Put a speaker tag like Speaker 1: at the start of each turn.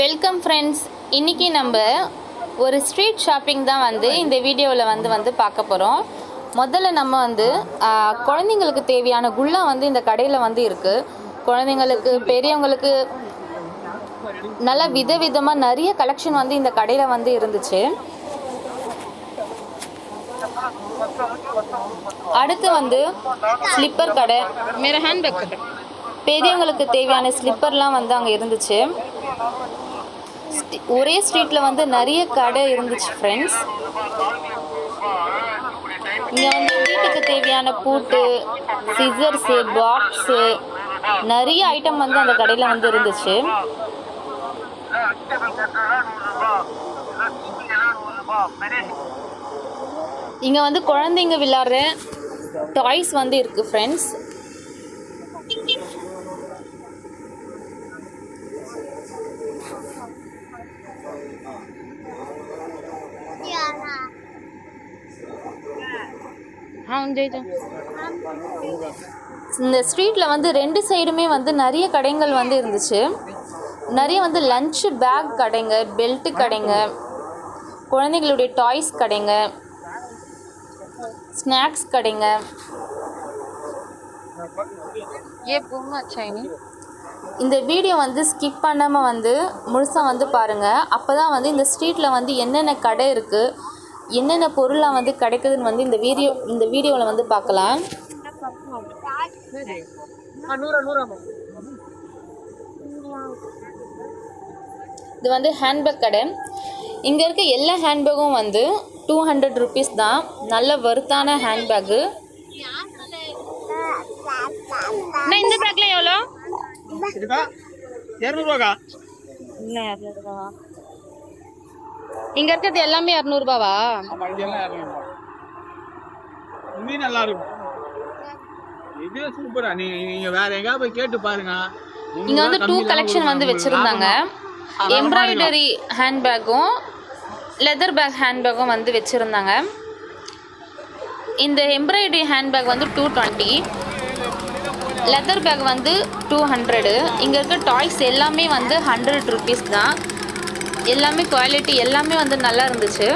Speaker 1: Welcome friends இன்றைக்கி நம்ம ஒரு ஸ்ட்ரீட் ஷாப்பிங் தான் வந்து இந்த வீடியோவில் வந்து வந்து பார்க்க போகிறோம் முதல்ல நம்ம வந்து குழந்தைங்களுக்கு தேவையான குல்லா வந்து இந்த கடையில் வந்து இருக்குது குழந்தைங்களுக்கு பெரியவங்களுக்கு நல்லா விதவிதமாக நிறைய கலெக்ஷன் வந்து இந்த கடையில் வந்து இருந்துச்சு. அடுத்து வந்து ஸ்லிப்பர் கடை. பெரியவங்களுக்கு தேவையான ஸ்லிப்பர்லாம் வந்து அங்கே இருந்துச்சு. ஒரே ஸ்ட்ரீட்டில் வந்து நிறைய கடை இருந்துச்சு ஃப்ரெண்ட்ஸ் இங்கே வந்து வீட்டுக்கு தேவையான பூட்டு சிசர்ஸு பாக்ஸு நிறைய ஐட்டம் வந்து அந்த கடையில் வந்து இருந்துச்சு. இங்கே வந்து குழந்தைங்க விளாடுற டாய்ஸ் வந்து இருக்குது ஃப்ரெண்ட்ஸ் இந்த ஸ்ட்ரீட்டில் வந்து ரெண்டு சைடுமே வந்து நிறைய கடைங்கள் வந்து இருந்துச்சு. நிறைய வந்து லஞ்சு பேக் கடைங்க பெல்ட்டு கடைங்க குழந்தைங்களுடைய டாய்ஸ் கடைங்க ஸ்நாக்ஸ் கடைங்க.
Speaker 2: ஏ பொம்மா சைனி
Speaker 1: இந்த வீடியோ வந்து ஸ்கிப் பண்ணாமல் வந்து முழுசாக வந்து பாருங்கள் அப்போ தான் வந்து இந்த ஸ்ட்ரீட்டில் வந்து என்னென்ன கடை இருக்குது என்னென்ன பொருளாக வந்து கிடைக்குதுன்னு வந்து இந்த வீடியோ இந்த வீடியோவில் வந்து பார்க்கலாம் இது வந்து ஹேண்ட்பேக் கடை. இங்கே இருக்க எல்லா ஹேண்ட்பேக்கும் வந்து டூ ஹண்ட்ரட் ருபீஸ் தான். நல்ல வறுத்தான ஹேண்ட்பேக்கு
Speaker 2: நான் இந்த எவ்வளோ
Speaker 3: இதுக்கா இரநூறுவாக்கா?
Speaker 2: இங்க இருக்கிறது எல்லாமே இரநூறுபாவா
Speaker 3: இன்னும் நல்லா இருக்கும் இது சூப்பரா. நீ நீங்க வேற எங்கேயா போய் கேட்டு பாருங்க.
Speaker 1: இங்கே வந்து டூ கலெக்ஷன் வந்து வச்சுருந்தாங்க. எம்ப்ராய்டரி ஹேண்ட்பேக்கும் லெதர் பேக் ஹேண்ட்பேக்கும் வந்து வச்சுருந்தாங்க. இந்த எம்ப்ராய்டரி ஹேண்ட்பேக் வந்து டூ டுவெண்ட்டி லெதர் பேக் வந்து டூ ஹண்ட்ரடு இங்கே இருக்க டாய்ஸ் எல்லாமே வந்து ஹண்ட்ரட் ருபீஸ் தான். எல்லாமே குவாலிட்டி எல்லாமே வந்து நல்லா இருந்துச்சு.